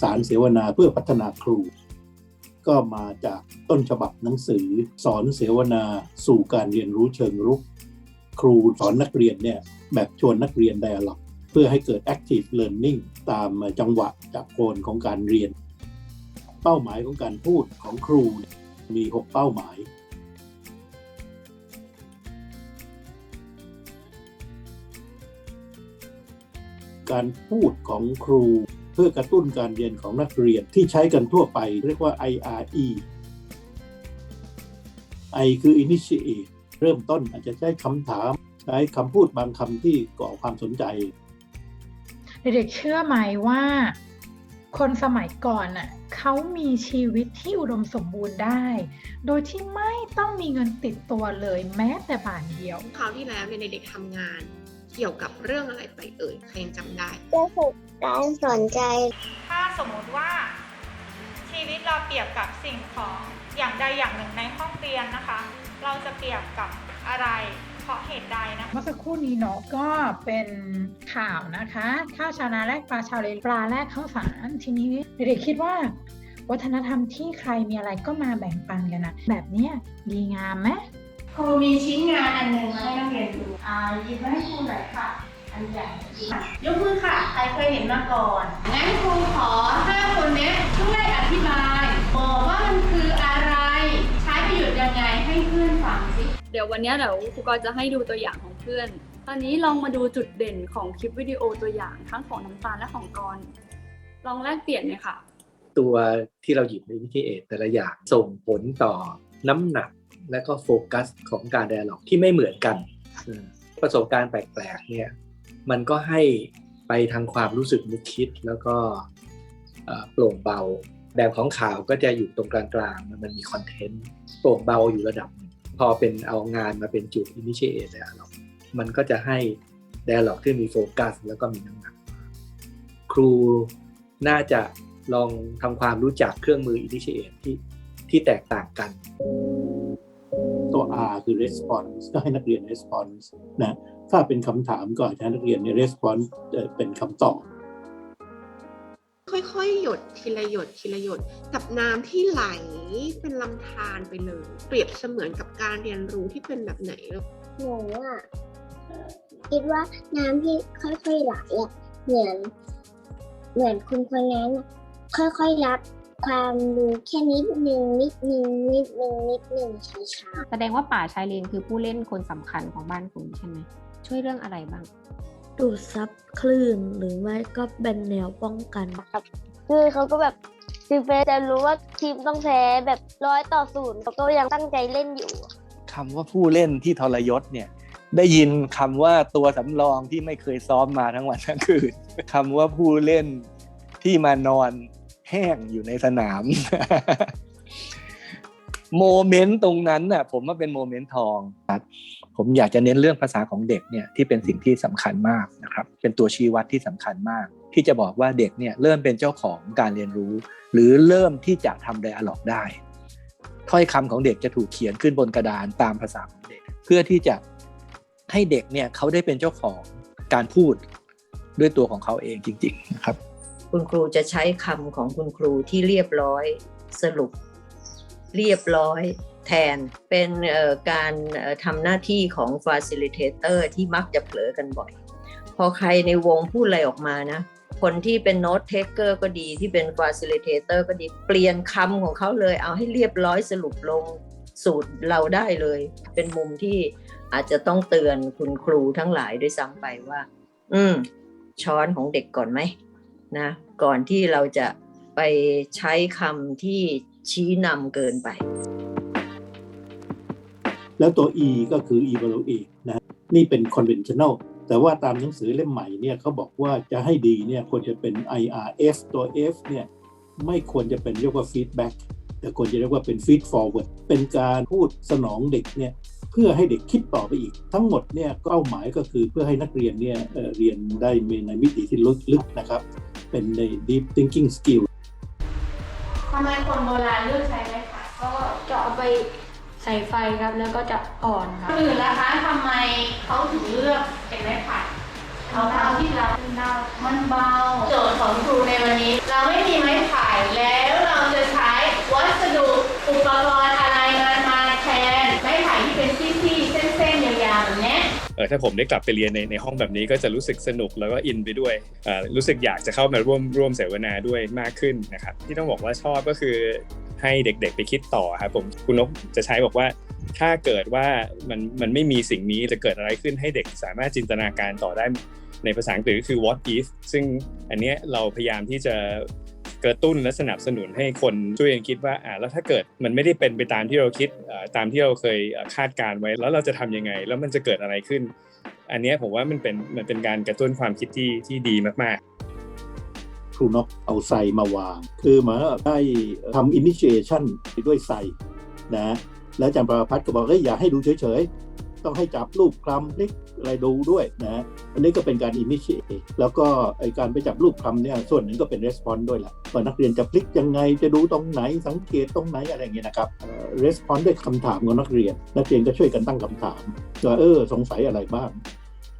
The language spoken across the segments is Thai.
สารเสวนาเพื่อพัฒนาครู ก็มาจากต้นฉบับหนังสือ สอนเสวนาสู่การเรียนรู้เชิงรุก ครูสอนนักเรียนเนี่ยแบบชวนนักเรียนไดอะล็อกเพื่อให้เกิด active learning ตามจังหวะจากโคนของการเรียน เป้าหมายของการพูดของครูมี 6 เป้าหมายการพูดของครู เพื่อกระตุ้นการเรียนของนักเรียนที่ใช้กันทั่วไป เรียกว่า IRE I คือ initiate เริ่มต้นอาจจะใช้คำถาม ใช้คำพูดบางคำที่ก่อความสนใจ เด็กๆเชื่อไหมว่า คนสมัยก่อนน่ะเขามีชีวิตที่อุดมสมบูรณ์ได้ โดยที่ไม่ต้องมีเงินติดตัวเลยแม้แต่บาทเดียว คราวที่แล้วเนี่ยเด็กๆทำงาน เกี่ยวกับเรื่องอะไรไปเอ่ยใครยังจำได้จะฝึกการสนใจ ถ้าสมมุติว่าชีวิตเราเปรียบกับสิ่งของอย่างใดอย่างหนึ่งในห้องเรียนนะคะ เราจะเปรียบกับอะไรเพราะเหตุใดนะคะเมื่อสักครู่นี้เนาะก็เป็นข่าวนะคะข้าวชาวนาแลกปลาชาวเลปลาแลกข้าวสารทีนี้เด็กๆคิดว่า วัฒนธรรมที่ใครมีอะไรก็มาแบ่งปันกันนะแบบเนี้ยดีงามไหม ครูมีชิ้นงานอันหนึ่งมาให้นักเรียนดูอ่าหยิบมาให้ครูหน่อยค่ะ อันใหญ่อะยกมือค่ะ ใครเคยเห็นมาก่อน งั้นครูขอห้าคนเนี้ยช่วยอธิบาย บอกว่ามันคืออะไร ใช้ประโยชน์ยังไงให้เพื่อนฟังสิ เดี๋ยววันเนี้ยเดี๋ยวครูกอยจะให้ดูตัวอย่างของเพื่อน ตอนนี้ลองมาดูจุดเด่นของคลิปวิดีโอตัวอย่างทั้งของน้ำตาลและของกรณ์ลองแลกเปลี่ยนเลยค่ะ ตัวที่เราหยิบในวิธีเอทแต่ละอย่างส่งผลต่อน้ำหนัก และก็โฟกัสของการ d ด a l ล็อกที่ไม่เหมือนกัน ประสบการณ์แปลกๆเนี่ยมันก็ให้ไปทางความรู้สึกนึกคิดแล้วก็โปร่งเบาแบบของข่าวก็จะอยู่ตรงกลางๆ มันมีคอนเทนต์โปร่งเบาอยู่ระดับ พอเป็นเอางานมาเป็นจุด initiate dialog มันก็จะให้ dialog ที่มีโฟกัสแล้วก็มีน้ำหนัก ครูน่าจะลองทำความรู้จักเครื่องมือ initiate ที่ที่แตกต่างกัน R คือ response ก็ให้นักเรียน response นะถ้าเป็นคำถามก็อาจจะให้นักเรียนเนี่ย response เอ่อเป็นคำตอบ ค่อยๆ หยดทีละหยดทีละหยดกับน้ำที่ไหลเป็นลำธารไปเลย เปรียบเสมือนกับการเรียนรู้ที่เป็นแบบไหนลูกหนูอะคิดว่าน้ำที่ค่อยๆไหลอะเหมือนเหมือนคุณคนนั้นอะค่อยๆรับ ความรู้แค่นิดนึงนิดนึงนิดนึงนิดนึงช้าแสดงว่าป่าชายเลนคือผู้เล่นคนสำคัญของบ้านคุณใช่ไหมช่วยเรื่องอะไรบ้างดูดซับคลื่นหรือไม่ก็เป็นแนวป้องกันๆคือเขาก็แบบถึงแม้จะรู้ว่าทีมต้องแพ้แบบร้อยต่อศูนย์เขาก็ยังตั้งใจเล่นอยู่ คำว่าผู้เล่นที่ทรยศเนี่ย ได้ยินคำว่าตัวสำรองที่ไม่เคยซ้อมมาทั้งวันทั้งคืนคำว่าผู้เล่นที่มานอน แห้งอยู่ในสนามโมเมนต์ตรงนั้นน่ะผมว่าเป็นโมเมนต์ทองครับผมอยากจะเน้นเรื่องภาษาของเด็กเนี่ยที่เป็นสิ่งที่สำคัญมากนะครับ เป็นตัวชี้วัดที่สำคัญมาก ที่จะบอกว่าเด็กเนี่ยเริ่มเป็นเจ้าของการเรียนรู้ หรือเริ่มที่จะทำไดอะล็อกได้ ถ้อยคำของเด็กจะถูกเขียนขึ้นบนกระดานตามภาษาของเด็ก เพื่อที่จะให้เด็กเนี่ยเขาได้เป็นเจ้าของการพูดด้วยตัวของเขาเองจริง ๆ นะครับ คุณครูจะใช้คำของคุณครูที่เรียบร้อยสรุป เรียบร้อยแทนเป็นการทำหน้าที่ของ facilitator ที่มักจะเผลอกันบ่อย พอใครในวงพูดอะไรออกมานะ คนที่เป็น note taker ก็ดีที่เป็น facilitator ก็ดีเปลี่ยนคำของเขาเลย เอาให้เรียบร้อยสรุปลงสูตรเราได้เลย เป็นมุมที่อาจจะต้องเตือนคุณครูทั้งหลายด้วยซ้ำไปว่า อืม ช้อนของเด็กก่อนไหม นะก่อนที่เราจะไปใช้คำที่ชี้นำเกินไป แล้วตัว E ก็คือ evaluate นะนี่เป็น conventional แต่ว่าตามหนังสือเล่มใหม่เนี่ยเขาบอกว่าจะให้ดีเนี่ยควรจะเป็น IRF ตัว F เนี่ยไม่ควรจะเป็นเรียกว่า feedback แต่ควรจะเรียกว่าเป็น feed forward เป็นการพูดสนองเด็กเนี่ยเพื่อให้เด็กคิดต่อไปอีก ทั้งหมดเนี่ยเป้าหมายก็คือเพื่อให้นักเรียนเนี่ยเเรียนได้ในมิติที่ลึกๆนะครับ เป็นใน deep thinking skill ทำไมคนโบราณเลือกใช้ไม้ไผ่ก็จะเอาไปใส่ไฟครับแล้วก็จะอ่อนครับคนอื่นนะคะทำไมเขาถึงเลือกเป็นไม้ไผ่ทเอาเท่าที่เรามันเบา โจทย์ของครูในวันนี้ เราไม่มีไม้ไผ่แล้วเราจะใช้วัสดุอุปกรณ์ เออถ้าผมได้กลับไปเรียนในในห้องแบบนี้ก็จะรู้สึกสนุกแล้วก็อินไปด้วยเอ่อรู้สึกอยากจะเข้ามาร่วมร่วมเสวนาด้วยมากขึ้นนะครับที่ต้องบอกว่าชอบก็คือให้เด็กๆไปคิดต่อครับผมคุณนกจะใช้บอกว่าถ้าเกิดว่ามันมันไม่มีสิ่งนี้จะเกิดอะไรขึ้นให้เด็กสามารถจินตนาการต่อได้ในภาษาอังกฤษก็คือ what if ซึ่งอันเนี้ยเราพยายามที่จะ กระตุ้นและสนับสนุนให้คนช่วยกันคิดว่าอ่าแล้วถ้าเกิดมันไม่ได้เป็นไปตามที่เราคิดตามที่เราเคยคาดการณ์ไว้ แล้วเราจะทำยังไง แล้วมันจะเกิดอะไรขึ้น อันนี้ผมว่ามันเป็นมันเป็นการกระตุ้นความคิดที่ที่ดีมากๆครูนกเอาไซมาวาง คือมาได้ทำ initiation ด้วยไซนะแล้วอาจารย์ประพัฒน์ก็บอกเฮ้ยอย่าให้ดูเฉยๆ ต้องให้จับรูปคลำพลิกอะไรดูด้วยนะอันนี้ก็เป็นการ initiate แล้วก็ไอการไปจับรูปคลำเนี่ยส่วนหนึ่งก็เป็น response ด้วยแหละว่านักเรียนจะพลิกยังไงจะดูตรงไหนสังเกตตรงไหนอะไรอย่างเงี้ยนะครับเอ่อ response ด้วยคำถามของนักเรียน นักเรียนก็ช่วยกันตั้งคำถามว่าเออสงสัยอะไรบ้าง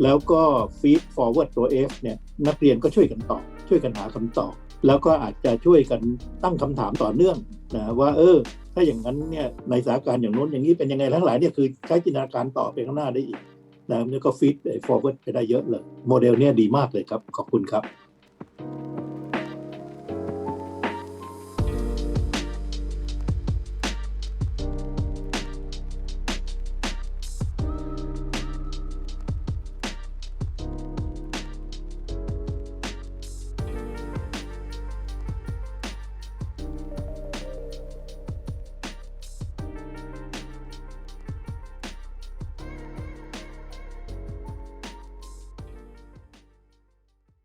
แล้วก็ feed forward ตัว F เนี่ยนักเรียนก็ช่วยกันตอบช่วยกันหาคำตอบ แล้วก็อาจจะช่วยกันตั้งคำถามต่อเนื่องนะว่าเออ ถ้าอย่างนั้นเนี่ยในสถานการณ์อย่างโน้นอย่างนี้เป็นยังไงทั้งหลายเนี่ยคือใช้จินตนาการต่อไปข้างหน้าได้อีกนะแล้วก็ feed forward ไปได้เยอะเลย โมเดลเนี่ยดีมากเลยครับ ขอบคุณครับ